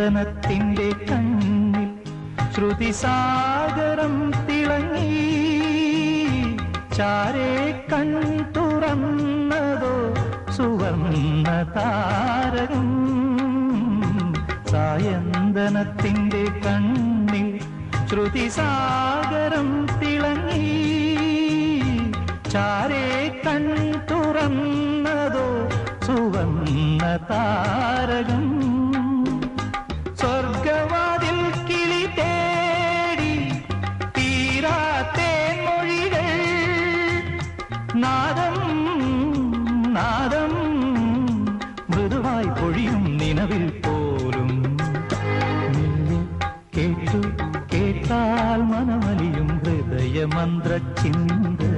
സായന്തനത്തിന്റെ കണ്ണിൽ ശ്രുതിസാഗരം തിളങ്ങി. ചാരേ കൺ തുറന്നതോ സുവർണ താരകം സായന്തനത്തിന്റെ കണ്ണിൽ ശ്രുതിസാഗരം തിളങ്ങി. ചാരേ കൺ തുറന്നതോ സുവർണ താരകം நாதம் நாதம் மிருதுவாய் பொழியும் நினவில் போலும். கேட்டு கேட்டால் மனமலியும் ஹிருதய மந்திர சிந்த.